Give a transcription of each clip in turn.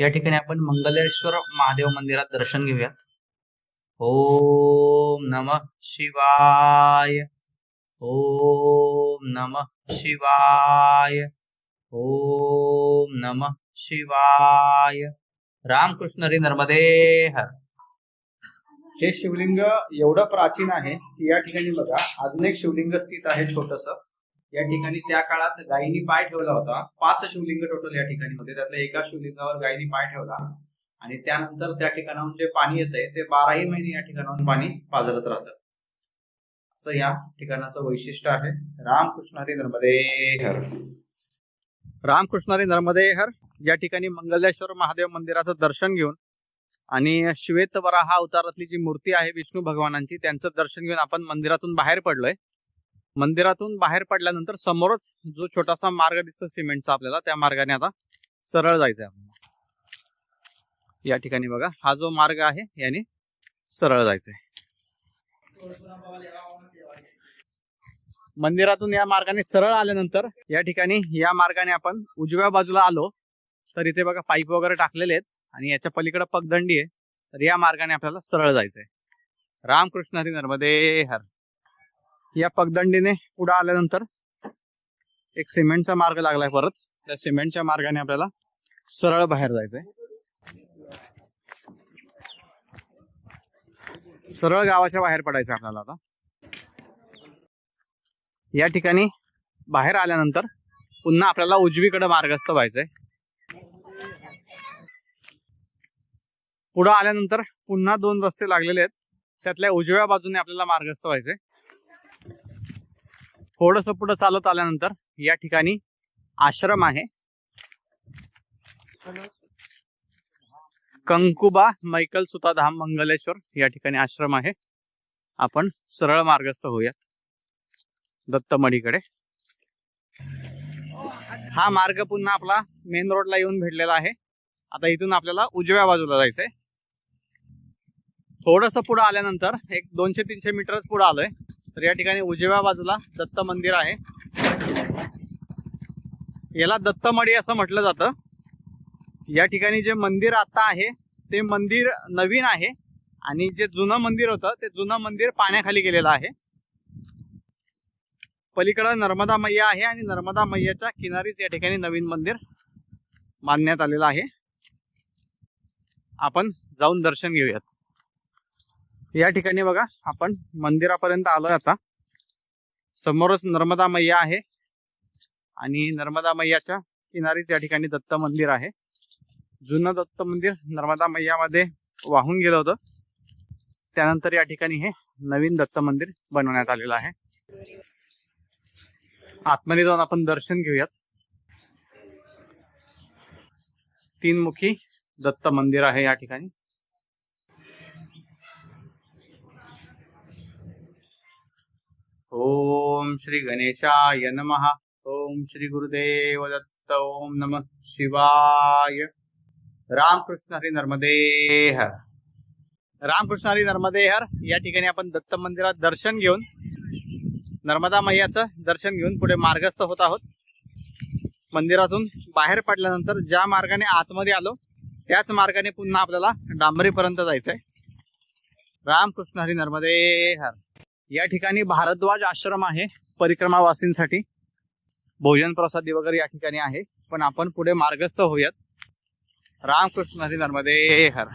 या ठिकाणी आपण मंगलेश्वर महादेव मंदिरात दर्शन घेऊयात. ओम नम शिवाय. ओम नम शिवाय. ओम नम शिवाय. रामकृष्ण हरी नर्मदे हर. हे शिवलिंग एवढं प्राचीन आहे की या ठिकाणी बघा अजून एक शिवलिंग स्थित आहे छोटस. या ठिकाणी त्या काळात गायीनी पाय ठेवला होता. पाच शिवलिंग टोटल या ठिकाणी होते. त्यातल्या एका शिवलिंगावर गायीनी पाय ठेवला. आणि त्यानंतर त्या ठिकाणाहून जे पाणी येतंय ते बाराही महिने या ठिकाणाहून पाणी पाजरत राहतं. असं या ठिकाणाचं वैशिष्ट्य आहे. रामकृष्णारी नर्मदे हर रामकृष्णारी नर्मदे हर या ठिकाणी मंगलेश्वर महादेव मंदिराचं दर्शन घेऊन आणि श्वेत वराहा अवतारातली जी मूर्ती आहे विष्णू भगवानांची त्यांचं दर्शन घेऊन आपण मंदिरातून बाहेर पडलोय. मंदिरातून बाहेर पडल्यानंतर समोरच जो छोटासा मार्ग दिसतो सिमेंटचा आपल्याला त्या मार्गाने आता सरळ जायचंय आपल्याला. या ठिकाणी बघा हा जो मार्ग आहे याने सरळ जायचंय. मंदिरातून या मार्गाने सरळ आल्यानंतर या ठिकाणी या मार्गाने आपण उजव्या बाजूला आलो तर इथे बघा पाईप वगैरे टाकलेले आहेत आणि याच्या पलीकडे पगदंडी आहे. तर या मार्गाने आपल्याला सरळ जायचंय. रामकृष्ण हरी नर्मदे हर. या पगदंडीने पुढे आल्यानंतर एक सिमेंटचा मार्ग लागलाय परत. त्या सिमेंटच्या मार्गाने आपल्याला सरळ बाहेर जायचंय. सरळ गावाच्या बाहेर पडायचं आपल्याला आता. या ठिकाणी बाहेर आल्यानंतर पुन्हा आपल्याला उजवीकडे मार्गस्थ व्हायचंय. पुढं आल्यानंतर पुन्हा दोन रस्ते लागलेले आहेत. त्यातल्या उजव्या बाजूने आपल्याला मार्गस्थ व्हायचंय. थोडस पुढे चालत आल्यानंतर या ठिकाणी आश्रम आहे. कंकुबा मैकल सुताधाम मंगलेश्वर या ठिकाणी आश्रम आहे. आपण सरळ मार्गस्थ होऊयात. दत्तमढीकडे. हा मार्ग पुन्हा आपला मेन रोडला येऊन भेटलेला आहे. आता इथून आपल्याला उजव्या बाजूला जायचंय. थोडस पुढे आल्यानंतर एक दोनशे तीनशे मीटरच पुढे आलोय. तर या ठिकाणी उजव्या बाजूला दत्त मंदिर आहे. याला दत्तमडी असं म्हटलं जातं. या ठिकाणी जे मंदिर आता आहे ते मंदिर नवीन आहे आणि जे जुनं मंदिर होतं ते जुनं मंदिर पाण्याखाली गेलेलं आहे. पलीकडं नर्मदा मैया आहे आणि नर्मदा मैयाच्या किनारीच या ठिकाणी नवीन मंदिर बांधण्यात आलेलं आहे. आपण जाऊन दर्शन घेऊयात. या ठिकाणी बघा आपण मंदिरापर्यंत आलोय आता. समोरच नर्मदा मैया आहे आणि नर्मदा मैयाच्या किनारीच या ठिकाणी दत्त मंदिर आहे. जुनं दत्त मंदिर नर्मदा मैयामध्ये वाहून गेलं होतं. त्यानंतर या ठिकाणी हे नवीन दत्त मंदिर बनवण्यात आलेलं आहे. आतमध्ये जाऊन आपण दर्शन घेऊयात. तीन मुखी दत्त मंदिर आहे या ठिकाणी ओम श्री गणेशाय नमः। ओम श्री गुरुदेव दत्त ओम नम शिवाय। रामकृष्ण हरी नर्मदे हर रामकृष्ण हरी नर्मदे हर या ठिकाणी आपण दत्त मंदिरात दर्शन घेऊन नर्मदा मैयाचं दर्शन घेऊन पुढे मार्गस्थ होत आहोत. मंदिरातून बाहेर पडल्यानंतर ज्या मार्गाने आतमध्ये आलो त्याच मार्गाने पुन्हा आपल्याला डांबरीपर्यंत जायचंय. रामकृष्ण हरी नर्मदे हर या ठिकाणी भारद्वाज आश्रम आहे परिक्रमावासींसाठी. भोजन प्रसादी वगैरे या ठिकाणी आहे. पण आपण पुढे मार्गस्थ होऊयात. रामकृष्ण हरी नर्मदे हर.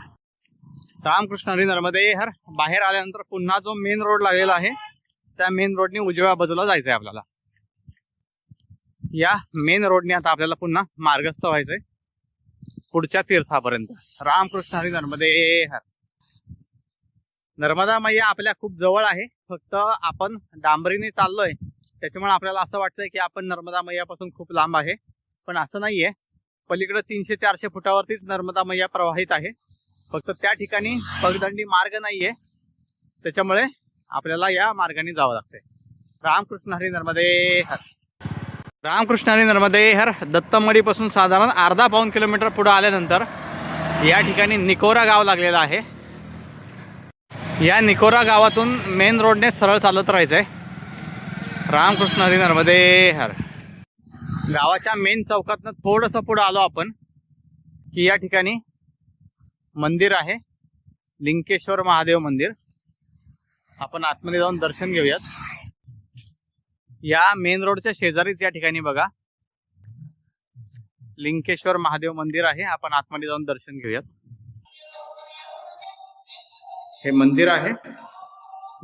रामकृष्ण हरी नर्मदे हर. बाहेर आल्यानंतर पुन्हा जो मेन रोड लागलेला आहे त्या मेन रोडने उजव्या बाजूला जायचंय आपल्याला. या मेन रोडने आता आपल्याला पुन्हा मार्गस्थ व्हायचंय. पुढच्या तीर्थापर्यंत. रामकृष्ण हरी नर्मदे हर. नर्मदा मैया आपल्या खूप जवळ आहे. फक्त आपण डांबरीने चाललोय. त्याच्यामुळे आपल्याला असं वाटतंय की आपण नर्मदा मैयापासून खूप लांब आहे. पण असं नाहीये. पलीकडे तीनशे चारशे फुटावरतीच नर्मदा मैया प्रवाहित आहे. फक्त त्या ठिकाणी पगदंडी मार्ग नाहीये. त्याच्यामुळे आपल्याला या मार्गाने जावं लागतंय. रामकृष्ण हरी नर्मदे हर. रामकृष्ण हरी नर्मदे हर. दत्तमडीपासून साधारण अर्धा पाऊन किलोमीटर पुढे आल्यानंतर या ठिकाणी निकोरा गाव लागलेलं आहे. या निकोरा गावातून मेन रोडने सरळ चालत राहायचंय. रामकृष्ण हरी नर्मदे हर. गावाच्या मेन चौकातनं थोडंसं पुढं आलो आपण की या ठिकाणी मंदिर आहे लिंकेश्वर महादेव मंदिर. आपण आतमध्ये जाऊन दर्शन घेऊयात. या मेन रोडच्या शेजारीच या ठिकाणी बघा. लिंकेश्वर महादेव मंदिर आहे आपण आतमध्ये जाऊन दर्शन घेऊयात. हे मंदिर आहे.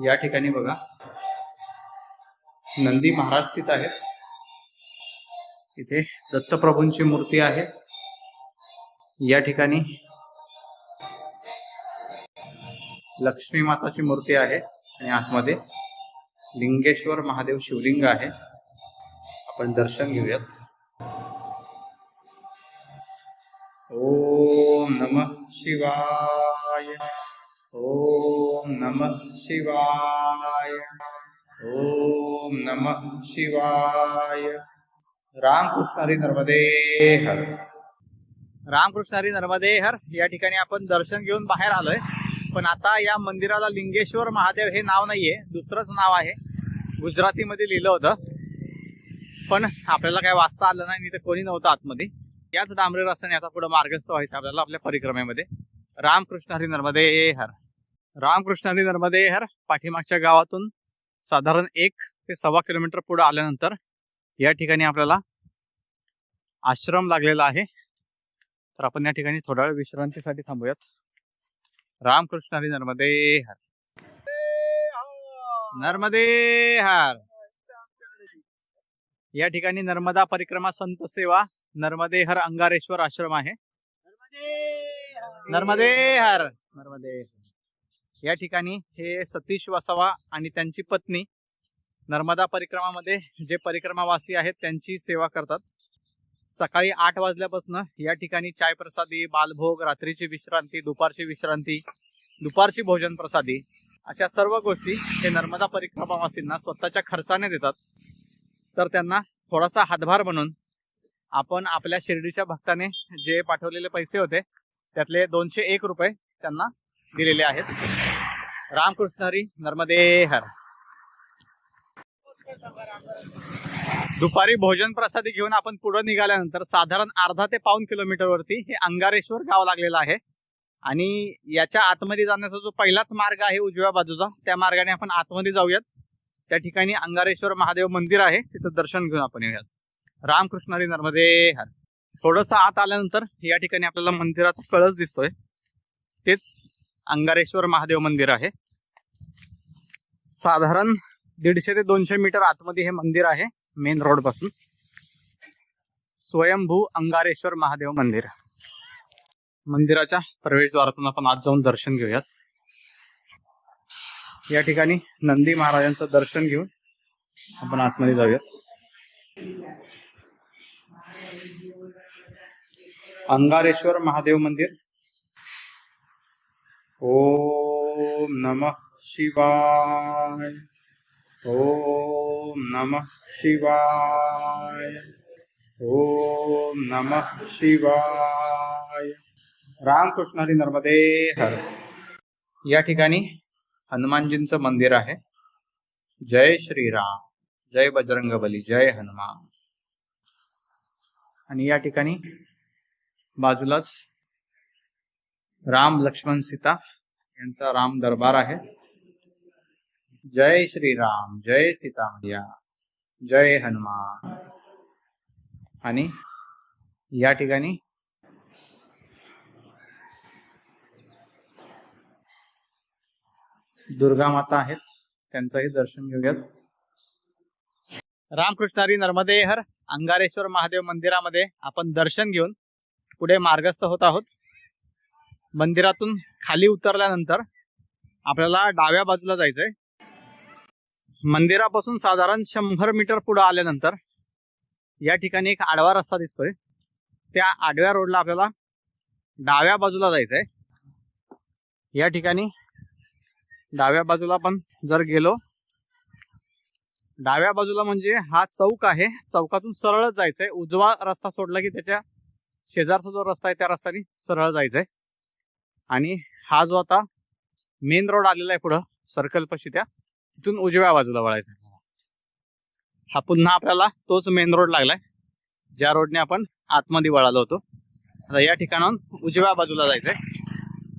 या ठिकाणी बघा. नंदी महाराज स्थित आहेत. इथे दत्तप्रभूंची मूर्ती आहे. या ठिकाणी लक्ष्मी माताची मूर्ती आहे आणि आतमध्ये लिंगेश्वर महादेव शिवलिंग आहे. आपण दर्शन घेऊयात. ओम नमः शिवाय. ओ ओम नमः शिवाय। ओम नमः शिवाय। रामकृष्ण हरी नर्मदे हर। रामकृष्ण हरी नर्मदे हर. या ठिकाणी आपण दर्शन घेऊन बाहेर आलोय. पण आता या मंदिराला लिंगेश्वर महादेव हे नाव नाहीये. दुसरंच नाव आहे. गुजरातीमध्ये लिहिलं होतं. पण आपल्याला काय वाचता आलं नाही तिथे कोणी नव्हतं आतमध्ये. याच डांबरे रस्त्याने आता पुढे मार्गस्थ व्हायचं आपल्याला आपल्या परिक्रमेमध्ये. रामकृष्ण हरी नर्मदे हर. रामकृष्ण हरी नर्मदे हर पाठीमागच्या गावातून साधारण एक ते सव्वा किलोमीटर पुढे आल्यानंतर या ठिकाणी आपल्याला आश्रम लागलेला आहे. तर आपण या ठिकाणी थोडा वेळ विश्रांतीसाठी थांबूयात. रामकृष्ण हरी नर्मदे हर. नर्मदे हर. या ठिकाणी नर्मदा परिक्रमा संत सेवा नर्मदे हर अंगारेश्वर आश्रम आहे. नर्मदे हर. नर्मदे या ठिकाणी हे सतीश वसावा आणि त्यांची पत्नी नर्मदा परिक्रमामध्ये जे परिक्रमावासी आहेत त्यांची सेवा करतात. सकाळी आठ वाजल्यापासून या ठिकाणी चाय प्रसादी बालभोग रात्रीची विश्रांती दुपारची विश्रांती दुपारची भोजन प्रसादी अशा सर्व गोष्टी हे नर्मदा परिक्रमावासींना स्वतःच्या खर्चाने देतात. तर त्यांना थोडासा हातभार म्हणून आपण आपल्या शिर्डीच्या भक्ताने जे पाठवलेले पैसे होते त्यातले दोनशे एक रुपये त्यांना दिलेले आहेत. रामकृष्ण हरी नर्मदे हर. दुपारी भोजन प्रसादी घेऊन आपण पुढे निघाल्यानंतर साधारण अर्धा ते पाऊन किलोमीटर वरती हे अंगारेश्वर गाव लागलेलं आहे. आणि याच्या आतमध्ये जाण्याचा जो पहिलाच मार्ग आहे उजव्या बाजूचा त्या मार्गाने आपण आतमध्ये जाऊयात. त्या ठिकाणी अंगारेश्वर महादेव मंदिर आहे तिथं दर्शन घेऊन आपण येऊयात. रामकृष्ण हरी नर्मदे हर. थोडस आत आल्यानंतर या ठिकाणी आपल्याला मंदिराचा कळस दिसतोय. तेच अंगारेश्वर महादेव मंदिर आहे. साधारण दीडशे ते दोनशे मीटर आतमध्ये हे मंदिर आहे मेन रोडपासून. स्वयंभू अंगारेश्वर महादेव मंदिर. मंदिराच्या प्रवेशद्वारातून आपण आज जाऊन दर्शन घेऊयात. या ठिकाणी नंदी महाराजांचं दर्शन घेऊन आपण आतमध्ये जाऊयात. अंगारेश्वर महादेव मंदिर. ओम नमः. शिवाय. ओम नमः शिवाय. ओम नमः शिवाय. रामकृष्ण हरी नर्मदे हर. या ठिकाणी हनुमानजींचं मंदिर आहे. जय श्रीराम. जय बजरंग बली जय हनुमान. आणि या ठिकाणी बाजूलाच राम लक्ष्मण सीता यांचा राम दरबार आहे. जय श्रीराम जय सीता मैया जय हनुमान। आणि या ठिकाणी दुर्गा माता आहेत त्यांचंही दर्शन घेऊयात. रामकृष्णारी नर्मदेहर नर्मदे हर अंगारेश्वर महादेव मंदिरामध्ये आपण दर्शन घेऊन पुढे मार्गस्थ होत आहोत. मंदिरातून खाली उतरल्यानंतर आपल्याला डाव्या बाजूला जायचंय. मंदिरापासून साधारण शंभर मीटर पुढे आल्यानंतर या ठिकाणी एक आडवा रस्ता दिसतोय. त्या आडव्या रोडला आपल्याला डाव्या बाजूला जायचंय. या ठिकाणी डाव्या बाजूला आपण जर गेलो डाव्या बाजूला म्हणजे हा चौक आहे. चौकातून सरळच जायचंय. उजवा रस्ता सोडला की त्याच्या शेजारचा जो रस्ता आहे त्या रस्त्याने सरळ जायचंय. आणि हा जो आता मेन रोड आलेला आहे पुढं सर्कल पशी त्या तिथून उजव्या बाजूला वळायचं. हा पुन्हा आपल्याला तोच मेन रोड लागलाय. ज्या रोडने आपण आतमध्ये वळालो होतो. आता या ठिकाणाहून उजव्या बाजूला जायचंय.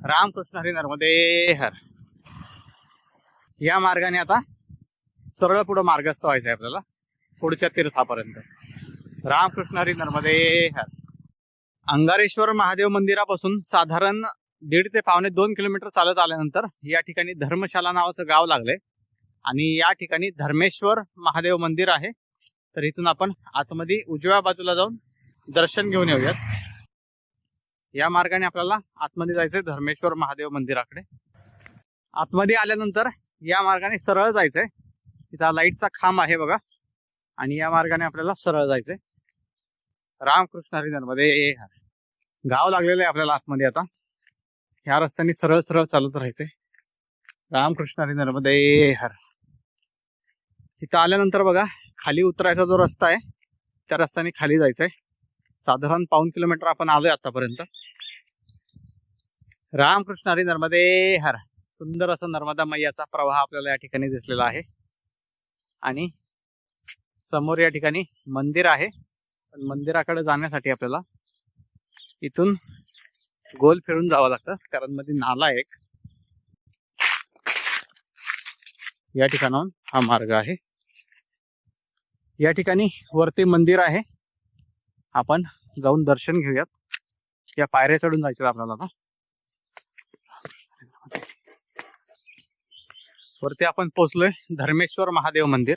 रामकृष्ण हरी नर्मदे हर. या मार्गाने आता सरळ पुढं मार्गस्थ व्हायचंय आपल्याला. पुढच्या तीर्थापर्यंत. रामकृष्ण हरी नर्मदे हर. अंगारेश्वर महादेव मंदिरापासून साधारण दीड ते पावणे दोन किलोमीटर चालत आल्यानंतर या ठिकाणी धर्मशाला नावाचं गाव लागलंय. आणि या ठिकाणी धर्मेश्वर महादेव मंदिर आहे. तर इथून आपण आतमध्ये उजव्या बाजूला जाऊन दर्शन घेऊन येऊयात. या मार्गाने आपल्याला आतमध्ये जायचंय धर्मेश्वर महादेव मंदिराकडे. आतमध्ये आल्यानंतर या मार्गाने सरळ जायचंय. इथं लाईटचा खांब आहे बघा. आणि या मार्गाने आपल्याला सरळ जायचंय. रामकृष्ण हरी नर्मदे हर. गाव लागलेलं आहे आपल्याला आतमध्ये आता. ह्या रस्त्याने सरळ सरळ चालत राहायचंय. रामकृष्ण हरी नर्मदे हर. तिथं आल्यानंतर बघा खाली उतरायचा जो रस्ता आहे त्या रस्त्याने खाली जायचंय. साधारण पाऊन किलोमीटर आपण आलोय आतापर्यंत. रामकृष्ण हरी नर्मदे हर. सुंदर असा नर्मदा मैयाचा प्रवाह आपल्याला या ठिकाणी दिसलेला आहे. आणि समोर या ठिकाणी मंदिर आहे. पण मंदिराकडे जाण्यासाठी आपल्याला इथून गोल फिरून जावं लागतं कारण मध्ये नाला एक. या ठिकाणाहून हा मार्ग आहे. या ठिकाणी वरती मंदिर आहे. आपण जाऊन दर्शन घेऊयात. या पायऱ्या चढून जायचं आपल्याला आता. वरती आपण पोहोचलोय धर्मेश्वर महादेव मंदिर.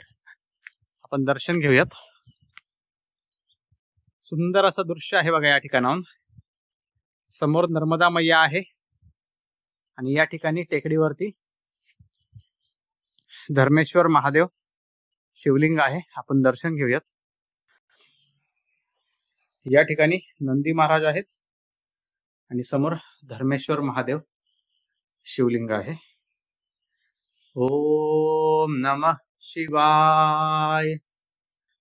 आपण दर्शन घेऊयात. सुंदर असं दृश्य आहे बघा या ठिकाणाहून. समोर नर्मदा मैया आहे. आणि या ठिकाणी टेकडीवरती धर्मेश्वर महादेव शिवलिंग आहे. आपण दर्शन घेऊयात. या ठिकाणी नंदी महाराज आहेत आणि समोर धर्मेश्वर महादेव शिवलिंग आहे. ओम नम शिवाय.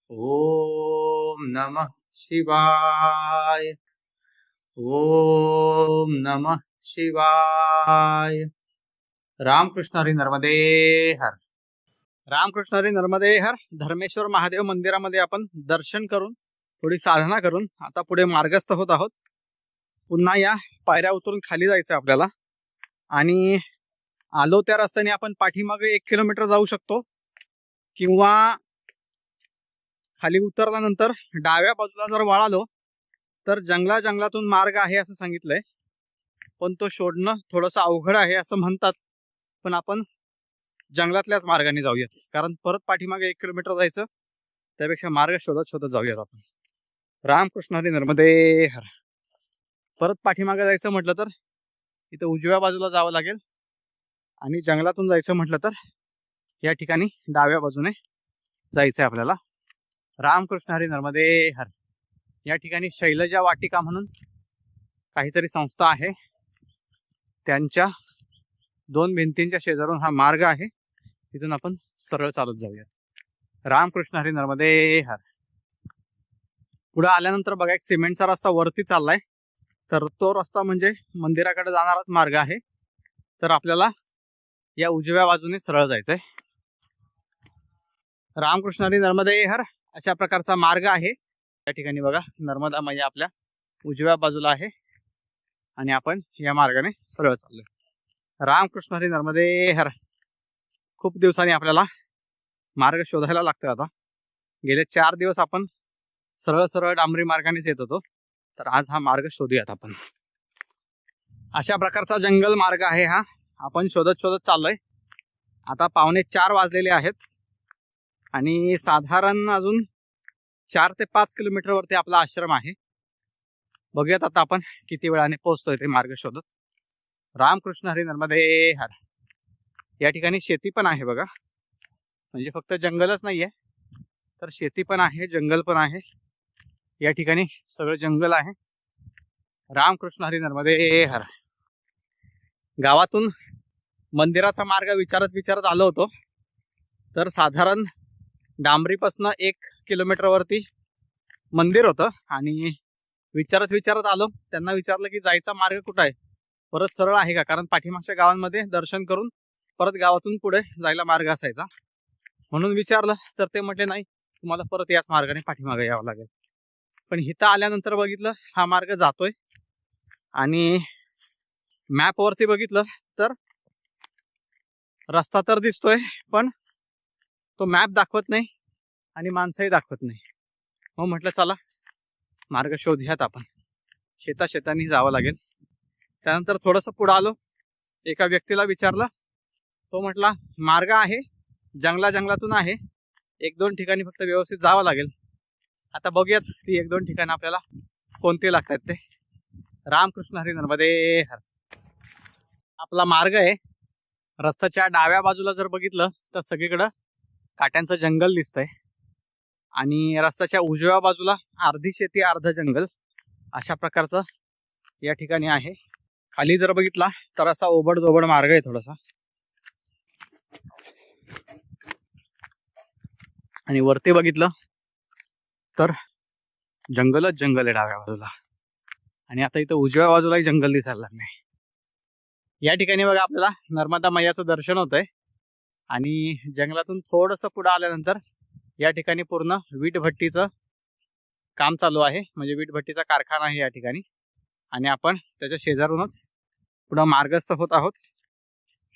ओम नम शिवाय. ओम नम शिवाय. रामकृष्ण हरी नर्मदे हर. रामकृष्ण हरी नर्मदे हर धर्मेश्वर महादेव मंदिरामध्ये आपण दर्शन करून थोडी साधना करून आता पुढे मार्गस्थ होत आहोत. पुन्हा या पायऱ्या उतरून खाली जायचं आपल्याला. आणि आलो त्या रस्त्याने आपण पाठीमागे एक किलोमीटर जाऊ शकतो. किंवा खाली उतरल्यानंतर डाव्या बाजूला जर वळालो तर जंगला जंगलातून मार्ग आहे असं सांगितलंय. पण तो शोधणं थोडंसं अवघड आहे असं म्हणतात. पण आपण जंगलातल्याच मार्गाने जाऊयात. कारण परत पाठीमागे एक किलोमीटर जायचं त्यापेक्षा मार्ग शोधत शोधत जाऊयात आपण. रामकृष्ण हरी नर्मदे हर. परत पाठीमागे जायचं म्हटलं तर इथं उजव्या बाजूला जावं लागेल. आणि जंगलातून जायचं म्हटलं तर या ठिकाणी डाव्या बाजूने जायचं आहे आपल्याला. रामकृष्ण हरी नर्मदे हर. या ठिकाणी शैलजा वाटिका म्हणून काहीतरी संस्था आहे. त्यांच्या दोन भिंतींच्या शेजारून हा मार्ग आहे. तिथून आपण सरळ चालत जाऊयात. रामकृष्ण हरी नर्मदे हर. पुढे आल्यानंतर बघा एक सिमेंटचा रस्ता वरती चाललाय. तर तो रस्ता म्हणजे मंदिराकडे जाणाराच मार्ग आहे. तर आपल्याला या उजव्या बाजूने सरळ जायचंय. रामकृष्ण हरी नर्मदे हर. अशा प्रकारचा मार्ग आहे. या ठिकाणी बघा नर्मदा मैया आपल्या उजव्या बाजूला आहे. आणि आपण या मार्गाने सरळ चाललोय. रामकृष्ण हरी नर्मदे हर खूप दिवसांनी आपल्याला मार्ग शोधायला लागतो आता. गेले चार दिवस आपण सरळ सरळ डांबरी मार्गानेच येत होतो. तर आज हा मार्ग शोधूयात आपण. अशा प्रकारचा जंगल मार्ग आहे हा. आपण शोधत शोधत चाललोय. आता पावणे चार वाजलेले आहेत. आणि साधारण अजून चार ते पाच किलोमीटर वरती आपला आश्रम आहे. बघूयात आता आपण किती वेळाने पोहोचतोय ते मार्ग शोधत. रामकृष्ण हरी नर्मदे हर. या ठिकाणी शेती पण आहे बघा. म्हणजे फक्त जंगलच नाही आहे तर शेती पण आहे जंगल पण आहे. या ठिकाणी सगळं जंगल आहे. रामकृष्ण हरी नर्मदे हर. गावातून मंदिराचा मार्ग विचारत विचारत आलो होतो. तर साधारण डांबरीपासनं एक किलोमीटरवरती मंदिर होतं. आणि विचारत विचारत आलो. त्यांना विचारलं की जायचा मार्ग कुठं आहे? परत सरळ आहे का? कारण पाठीमागच्या गावांमध्ये दर्शन करून परत गावातून पुढे जायला मार्ग असायचा. म्हणून विचारलं तर ते म्हटले नाही तुम्हाला परत याच मार्गाने पाठीमागे यावं लागेल. पण इथं आल्यानंतर बघितलं हा मार्ग जातोय. आणि मॅपवरती बघितलं तर रस्ता तर दिसतोय पण तो मॅप दाखवत नाही आणि माणसंही दाखवत नाही. मग म्हटलं चला मार्ग शोधूयात आपण. शेता शेतानी जावं लागेल. त्यानंतर थोडंसं पुढं आलो. एका व्यक्तीला विचारलं. तो म्हटला मार्ग आहे जंगला जंगलातून आहे. एक दोन ठिकाणी फक्त व्यवस्थित जावं लागेल. आता बघूयात ती एक दोन ठिकाणं आपल्याला कोणते लागतात ते. रामकृष्ण हरी नर्मदे हर. आपला मार्ग आहे. रस्त्याच्या डाव्या बाजूला जर बघितलं तर सगळीकडं काट्यांचं जंगल दिसतंय. आणि रस्त्याच्या उजव्या बाजूला अर्धी शेती अर्ध जंगल अशा प्रकारचं या ठिकाणी आहे. खाली जर बघितला तर असा ओबड दोबड मार्ग आहे थोडासा. आणि वरती बघितलं तर जंगलच जंगल आहे डाव्या बाजूला. आणि आता इथं उजव्या बाजूलाही जंगल दिसायला लागले या ठिकाणी बघा आपल्याला नर्मदा मैयाचं दर्शन होतंय. आणि जंगलातून थोडंसं पुढं आल्यानंतर या ठिकाणी पूर्ण वीट भट्टीचं काम चालू आहे. म्हणजे वीट भट्टीचा कारखाना आहे या ठिकाणी. आणि आपण त्याच्या शेजारूनच पुढं मार्गस्थ होत आहोत.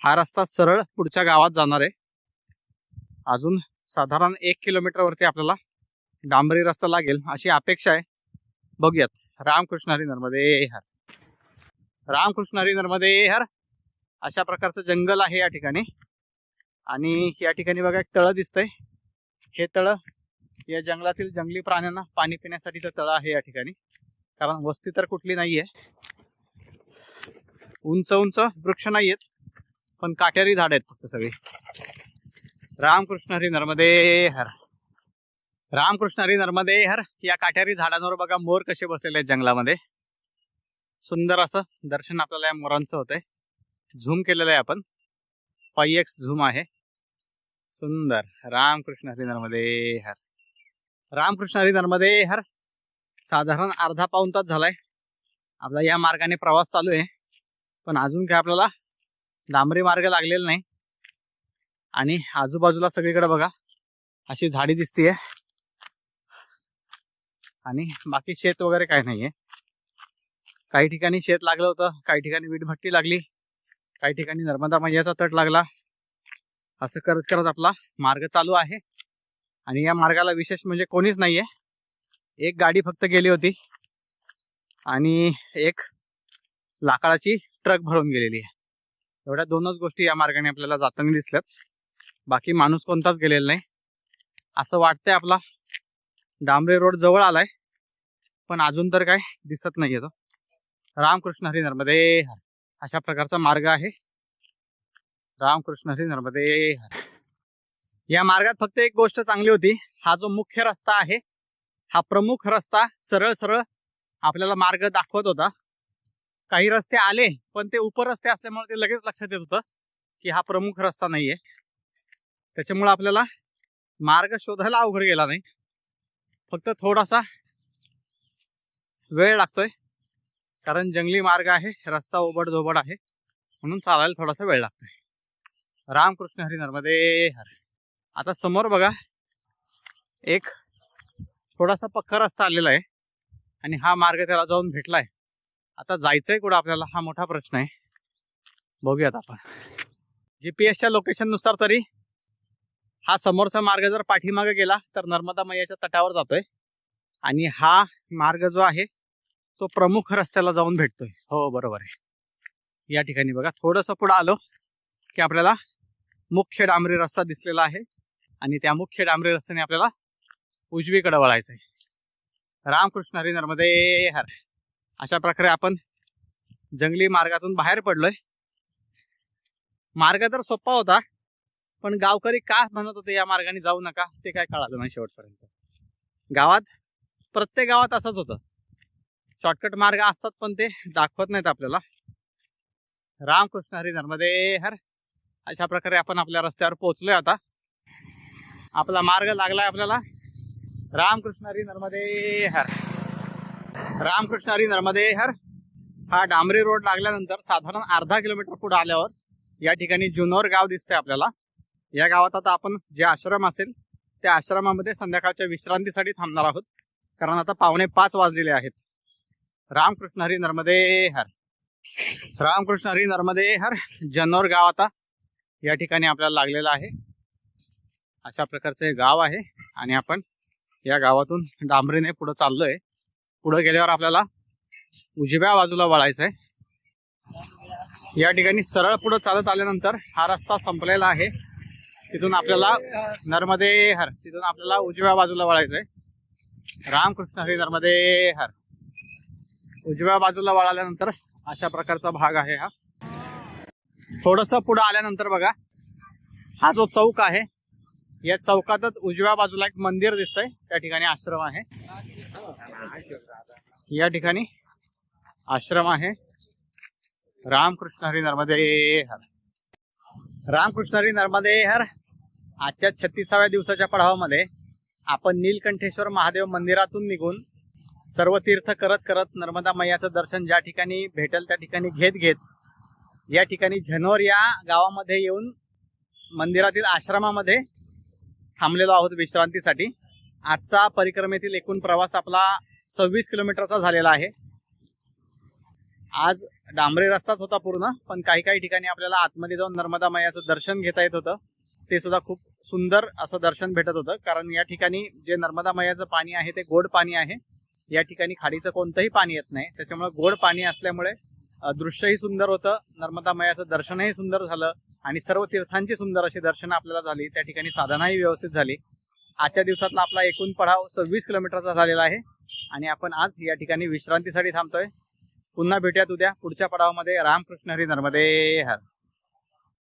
हा रस्ता सरळ पुढच्या गावात जाणार आहे. अजून साधारण एक किलोमीटरवरती आपल्याला डांबरी रस्ता लागेल अशी अपेक्षा आहे. बघूयात. रामकृष्ण हरी नर्मदे हर. रामकृष्ण हरी नर्मदे हर. अशा प्रकारचं जंगल आहे या ठिकाणी. आणि या ठिकाणी बघा एक तळं दिसतंय. हे तळं या जंगलातील जंगली प्राण्यांना पाणी पिण्यासाठीचं तळं आहे या ठिकाणी. कारण वस्ती तर कुठली नाहीये. उंच उंच वृक्ष नाहीयेत पण काटेरी झाड आहेत फक्त सगळी. रामकृष्ण हरी नर्मदे हर. रामकृष्ण हरी नर्मदे हर. या काटेरी झाडांवर बघा मोर कसे बसलेले आहेत जंगलामध्ये. सुंदर असं दर्शन आपल्याला या मोरांचं होतंय. झूम केलेलं आहे आपण. फाय एक्स झूम आहे. सुंदर. रामकृष्ण हरी नर्मदे हर. रामकृष्ण हरी नर्मदे हर. साधारण अर्धा पाऊन तास झालाय. आपला या मार्गाने प्रवास चालू आहे. पण अजून काय आपल्याला डांबरी मार्ग लागलेला नाही. आणि आजूबाजूला सगळीकडे बघा अशी झाडी दिसतीये. आणि बाकी शेत वगैरे काय नाहीये. काही ठिकाणी शेत लागलं होतं काही ठिकाणी वीटभट्टी लागली काही ठिकाणी नर्मदा मैयाचा तट लागला. असं करत करत आपला मार्ग चालू आहे. आणि या मार्गाला विशेष म्हणजे कोणीच नाहीये. एक गाडी फक्त गेली होती. आणि एक लाकडाची ट्रक भरून गेलेली आहे. एवढ्या दोनच गोष्टी या मार्गाने आपल्याला जाताना दिसल्यात. बाकी माणूस कोणताच गेलेला नाही. असं वाटतंय आपला. डांबरे रोड जवळ आलाय. पण अजून तर काय दिसत नाहीये तो. रामकृष्ण हरी नर्मदे हर. अशा प्रकारचा मार्ग आहे. रामकृष्ण हरी नर्मदे हर. या मार्गात फक्त एक गोष्ट चांगली होती. हा जो मुख्य रस्ता आहे हा प्रमुख रस्ता सरळ सरळ आपल्याला मार्ग दाखवत होता. काही रस्ते आले पण ते उपरस्ते असल्यामुळे ते लगेच लक्षात येत होतं की हा प्रमुख रस्ता नाहीये. त्याच्यामुळे आपल्याला मार्ग शोधायला अवघड गेला नाही. फक्त थोडासा वेळ लागतोय कारण जंगली मार्ग आहे रस्ता ओबड धोबड आहे म्हणून चालायला थोडासा वेळ लागतोय. रामकृष्ण हरी नर्मदे हर. आता समोर बघा एक थोडासा पक्का रस्ता आलेला आहे. आणि हा मार्ग त्याला जाऊन भेटलाय. आता जायचंय कुठं आपल्याला? हा मोठा प्रश्न आहे. बघूयात आपण. जी पी एसच्या लोकेशननुसार तरी हा समोरचा मार्ग जर पाठीमागे गेला तर नर्मदा मैयाच्या तटावर जातोय. आणि हा मार्ग जो आहे तो प्रमुख रस्त्याला जाऊन भेटतोय. हो बरोबर आहे. या ठिकाणी बघा थोडंसं पुढं आलो की आपल्याला मुख्य डांबरी रस्ता दिसलेला आहे. आणि त्या मुख्य डांबरी रस्त्याने आपल्याला उजवीकडे वळायचंय. रामकृष्ण हरी नर्मदे हर. अशा प्रकारे आपण जंगली मार्गातून बाहेर पडलोय. मार्ग तर सोपा होता पण गावकरी का म्हणत होते या मार्गाने जाऊ नका ते काय कळालं नाही शेवटपर्यंत. गावात प्रत्येक गावात असंच होतं. शॉर्टकट मार्ग असतात पण ते दाखवत नाहीत आपल्याला. रामकृष्ण हरी नर्मदे हर. अशा प्रकारे आपण आपल्या रस्त्यावर पोहोचलोय आता. आपला मार्ग लागलाय आपल्याला. रामकृष्ण हरी नर्मदे हर. रामकृष्ण हरी नर्मदे हर. हा डांबरी रोड लागल्यानंतर साधारण अर्धा किलोमीटर पुढे आल्यावर या ठिकाणी जुनोर गाव दिसतंय आपल्याला. या गावात आता आपण जे आश्रम असेल त्या आश्रमामध्ये संध्याकाळच्या विश्रांतीसाठी थांबणार आहोत. कारण आता पावणे पाच वाजलेले आहेत. रामकृष्ण हरी नर्मदे हर. रामकृष्ण हरी नर्मदे हर. जनोर गाव आता या ठिकाणी आपल्याला लागलेलं आहे. अशा प्रकारचं हे गाव आहे आणि आपण या गावातून डांबरीने पुढे चाललोय. पुढे गेल्यावर आपल्याला उजव्या बाजूला वळायचं आहे या ठिकाणी सरळ पुढे चालत आल्यानंतर हा रस्ता संपलेला आहे. तिथून आपल्याला नर्मदे हर तिथून आपल्याला उजव्या बाजूला वळायचं आहे रामकृष्ण हरी नर्मदे हर उजव्या बाजूला वळाल्यानंतर अशा प्रकारचा भाग आहे हा. थोडस पुढे आल्यानंतर बघा हा जो चौक आहे या चौकातच उजव्या बाजूला एक मंदिर दिसतंय. त्या ठिकाणी आश्रम आहे. या ठिकाणी आश्रम आहे. रामकृष्ण हरी नर्मदे हर रामकृष्ण हरी नर्मदे हर आजच्या छत्तीसाव्या दिवसाच्या पडावामध्ये आपण नीलकंठेश्वर महादेव मंदिरातून निघून सर्व तीर्थ करत करत नर्मदा मैयाचं दर्शन ज्या ठिकाणी भेटेल त्या ठिकाणी घेत घेत या ठिकाणी झनोर या गावामध्ये येऊन मंदिरातील आश्रमामध्ये थांबलेलो आहोत विश्रांतीसाठी. आजचा परिक्रमेतील एकूण प्रवास आपला सव्वीस किलोमीटरचा झालेला आहे. आज डांबरे रस्ताच होता पूर्ण पण काही काही ठिकाणी आपल्याला आतमध्ये जाऊन नर्मदा मैयाचं दर्शन घेता येत होतं. ते सुद्धा खूप सुंदर असं दर्शन भेटत होतं कारण या ठिकाणी जे नर्मदा मैयाचं पाणी आहे ते गोड पाणी आहे. या ठिकाणी खाडीचं कोणतंही पाणी येत नाही त्याच्यामुळे गोड पाणी असल्यामुळे दृश्यही सुंदर होतं. नर्मदा मयाचं दर्शनही सुंदर झालं आणि सर्व तीर्थांची सुंदर अशी दर्शन आपल्याला झाली. त्या ठिकाणी साधनाही व्यवस्थित झाली. आजच्या दिवसातला आपला एकूण पडाव सव्वीस किलोमीटरचा झालेला आहे आणि आपण आज या ठिकाणी विश्रांतीसाठी थांबतोय. पुन्हा भेटूयात उद्या पुढच्या पडावामध्ये. रामकृष्ण हरी नर्मदे हर.